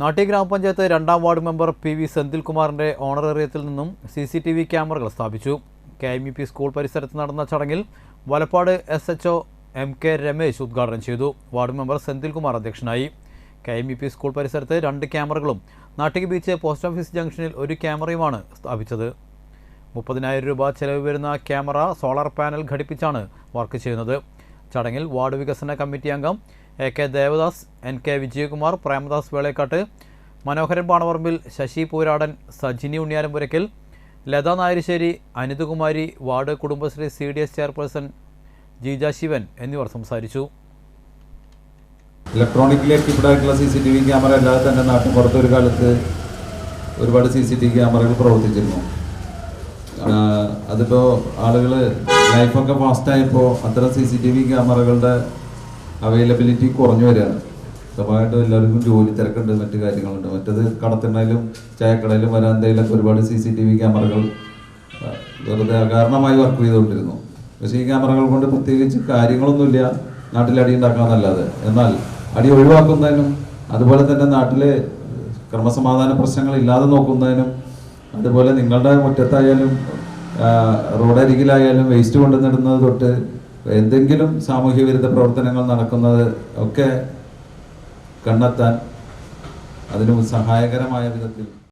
നാട്ടി ഗ്രാമപഞ്ചായത്ത് രണ്ടാം വാർഡ് മെമ്പർ പി വി സെന്തിൽകുമാറിന്റെ ഓണറേറിയത്തിൽ നിന്നും സി സി ടി വി ക്യാമറകൾ സ്ഥാപിച്ചു. K M E P school പരിസരത്ത് നടന്ന ചടങ്ങിൽ Valappad S H O M K Ramesh ഉദ്ഘാടനം ചെയ്തു. വാർഡ് മെമ്പർ സെന്തിൽകുമാർ അധ്യക്ഷനായി. K M E P school പരിസരത്ത് രണ്ട് ക്യാമറകളും നാട്ടിക് ബീച്ച് പോസ്റ്റ് ഓഫീസ് ജംഗ്ഷനിൽ ഒരു ക്യാമറയുമാണ് സ്ഥാപിച്ചത്. മുപ്പതിനായിരം രൂപ ചെലവ് വരുന്ന ക്യാമറ സോളാർ പാനൽ ഘടിപ്പിച്ചാണ് വർക്ക് ചെയ്യുന്നത്. ചടങ്ങിൽ വാർഡ് വികസന കമ്മിറ്റി അംഗം A K Devadas N K Vijayakumar Premadas Velekkatt Manoharan Panavarambil Sasi Pooradan Sajini Unniyarampurakkal Latha Nayarissery Anithakumari ward Kudumbashree C D S chairperson Jeeja Sivan എന്നിവർ സംസാരിച്ചു. Electronically equipped ആയിട്ടുള്ള C C T V camera അല്ലാതെ തന്നെ നാട്ടിൻ പുറത്തൊരു കാലത്ത് ഒരുപാട് C C T V ക്യാമറകൾ പ്രവർത്തിച്ചിരുന്നു. അതിപ്പോ ആളുകൾ ലൈഫൊക്കെ ഫാസ്റ്റായപ്പോൾ അത്തരം സി സി ടി വി ക്യാമറകളുടെ അവൈലബിലിറ്റി കുറഞ്ഞു വരികയാണ്. സ്വാഭാവികമായിട്ടും എല്ലാവർക്കും ജോലി തിരക്കുണ്ട് മറ്റു കാര്യങ്ങളുണ്ട്. മറ്റത് കടത്തിണ്ണയിലും ചായക്കടയിലും വരാന്തയിലൊക്കെ ഒരുപാട് സി സി ടി വി ക്യാമറകൾ വെറുതെ അകാരണമായി വർക്ക് ചെയ്തുകൊണ്ടിരുന്നു. പക്ഷേ ഈ ക്യാമറകൾ കൊണ്ട് പ്രത്യേകിച്ച് കാര്യങ്ങളൊന്നുമില്ല. നാട്ടിൽ അടി ഉണ്ടാക്കാന്നല്ലാതെ. എന്നാൽ അടി ഒഴിവാക്കുന്നതിനും അതുപോലെ തന്നെ നാട്ടിലെ ക്രമസമാധാന പ്രശ്നങ്ങൾ ഇല്ലാതെ നോക്കുന്നതിനും അതുപോലെ നിങ്ങളുടെ മുറ്റത്തായാലും റോഡരികിലായാലും വേസ്റ്റ് കൊണ്ടുവന്നിടുന്നത് തൊട്ട് എന്തെങ്കിലും സാമൂഹ്യ വിരുദ്ധ പ്രവർത്തനങ്ങൾ നടക്കുന്നത് ഒക്കെ കണ്ടെത്താൻ അതിന് സഹായകരമായ വിധത്തിൽ